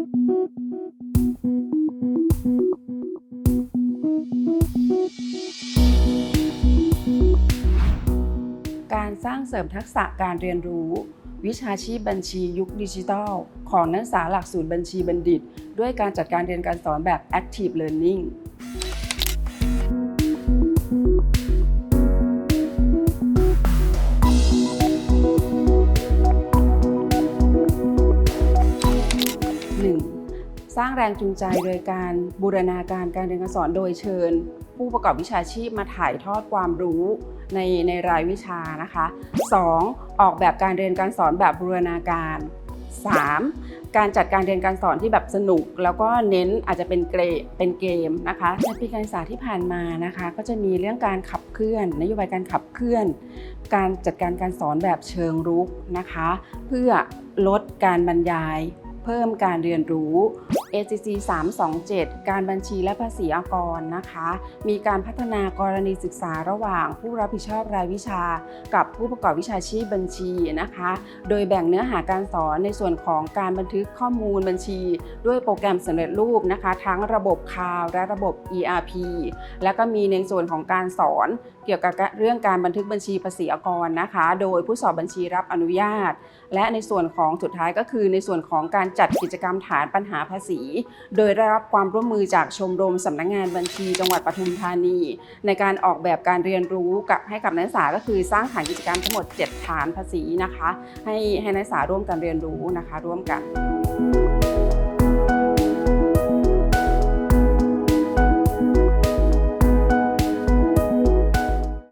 การสร้างเสริมทักษะการเรียนรู้ วิชาชีพบัญชียุคดิจิทัล ของนักศึกษาหลักสูตรบัญชีบัณฑิต ด้วยการจัดการเรียนการสอนแบบ Active Learning 1. สร้างแรงจูงใจโดยการบูรณาการการเรียนการสอนโดยเชิญ ผู้ประกอบวิชาชีพมาถ่ายทอดความรู้ในในรายวิชานะคะ 2. ออกแบบการเรียนการสอนแบบบูรณาการ 3. การจัดการเรียนการสอนที่แบบสนุก แล้วก็เน้นอาจจะเป็นเกรเป็นเกมนะคะในปีการศึกษาที่ผ่านมานะคะ ก็จะมีเรื่องการขับเคลื่อน นโยบายการขับเคลื่อน การจัดการการสอนแบบเชิงรุกนะคะ เพื่อลดการบรรยาย พิ่มการเรียนรู้ ACC 327 การบัญชีและภาษีอากรนะคะ มีการพัฒนากรณีศึกษาระหว่างผู้รับผิดชอบรายวิชา กับผู้ประกอบวิชาชีพบัญชีนะคะ โดยแบ่งเนื้อหาการสอนในส่วนของการบันทึกข้อมูลบัญชี ด้วยโปรแกรมสำเร็จรูปนะคะ ทั้งระบบคาวและระบบ ERP แล้วก็มีในส่วนของการสอนเกี่ยวกับเรื่องการบันทึกบัญชีภาษีอากรนะคะ โดยผู้สอบบัญชีรับอนุญาต และในส่วนของสุดท้ายก็คือในส่วนของการจัดกิจกรรมฐานปัญหาภาษีโดยได้รับความร่วมมือจากชมรมสำนักงานบัญชีจังหวัดปทุมธานี ในการออกแบบการเรียนรู้กับให้กับนักศึกษาก็คือสร้างฐานกิจกรรมทั้งหมด 7 ฐานภาษีนะคะ ให้ให้นักศึกษาร่วมกันเรียนรู้นะคะ ร่วมกัน